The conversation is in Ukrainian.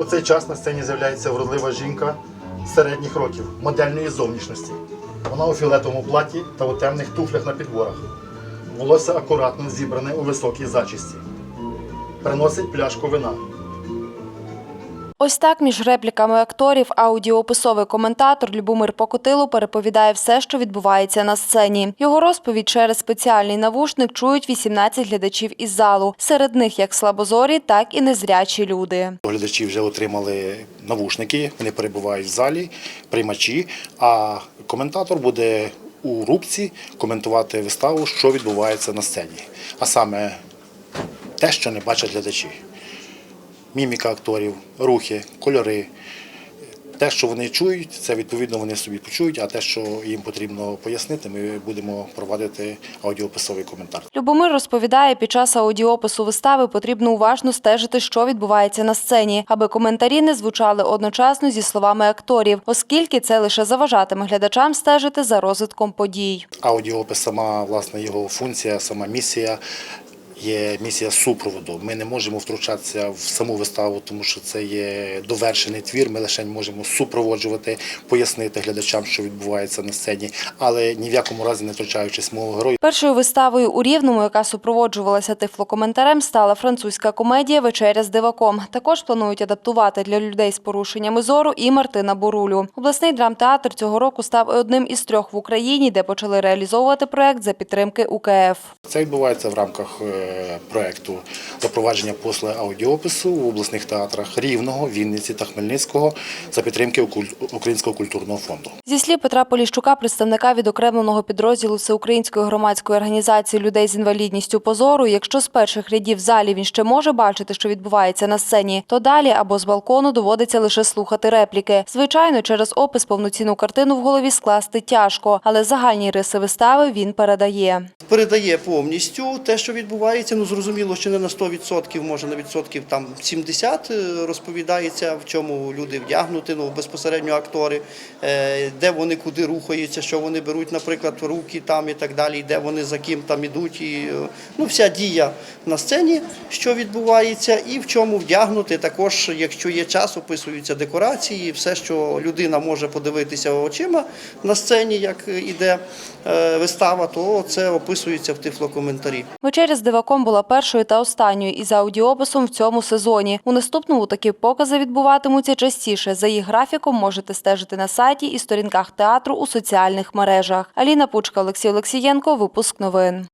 У цей час на сцені з'являється вродлива жінка середніх років, модельної зовнішності. Вона у фіолетовому платі та у темних туфлях на підборах. Волосся акуратно зібране у високій зачісті. Приносить пляшку вина. Ось так між репліками акторів аудіоописовий коментатор Любомир Покотило переповідає все, що відбувається на сцені. Його розповідь через спеціальний навушник чують 18 глядачів із залу. Серед них як слабозорі, так і незрячі люди. Глядачі вже отримали навушники, вони перебувають в залі, приймачі, а коментатор буде у рубці коментувати виставу, що відбувається на сцені. А саме те, що не бачать глядачі. Міміка акторів, рухи, кольори. Те, що вони чують, це відповідно вони собі почують, а те, що їм потрібно пояснити, ми будемо проводити аудіописовий коментар. Любомир розповідає, під час аудіопису вистави потрібно уважно стежити, що відбувається на сцені, аби коментарі не звучали одночасно зі словами акторів, оскільки це лише заважатиме глядачам стежити за розвитком подій. Аудіопис, сама власне його функція, сама місія є місія супроводу. Ми не можемо втручатися в саму виставу, тому що це є довершений твір. Ми лише можемо супроводжувати, пояснити глядачам, що відбувається на сцені, але ні в якому разі не втручаючись в мову героїв. Першою виставою у Рівному, яка супроводжувалася тифлокоментарем, стала французька комедія Вечеря з диваком. Також планують адаптувати для людей з порушеннями зору і Мартина Борулю. Обласний драмтеатр цього року став одним із трьох в Україні, де почали реалізовувати проект за підтримки УКФ. Це відбувається в рамках проекту запровадження послуги аудіопису в обласних театрах Рівного, Вінниці та Хмельницького за підтримки Українського культурного фонду. Зі слів Петра Поліщука, представника відокремленого підрозділу Всеукраїнської громадської організації людей з інвалідністю позору, якщо з перших рядів в залі він ще може бачити, що відбувається на сцені, то далі або з балкону доводиться лише слухати репліки. Звичайно, через опис повноцінну картину в голові скласти тяжко, але загальні риси вистави він передає. передає повністю те, що відбувається. Ну зрозуміло, що не на 100%, може на відсотків там 70 е, розповідається, в чому люди вдягнуті, ну безпосередньо актори, е, де вони куди рухаються, що вони беруть, наприклад, руки там і так далі, де вони за ким там ідуть. І, е, ну, вся дія на сцені, що відбувається, і в чому вдягнути. Також, якщо є час, описуються декорації, все, що людина може подивитися очима на сцені, як іде вистава, то це описується в тифлокоментарі. Вечеря з диваком була першою та останньою із аудіописом в цьому сезоні. У наступному такі покази відбуватимуться частіше. За їх графіком можете стежити на сайті і сторінках театру у соціальних мережах. Аліна Пучка, Олексій Олексієнко. Випуск новин.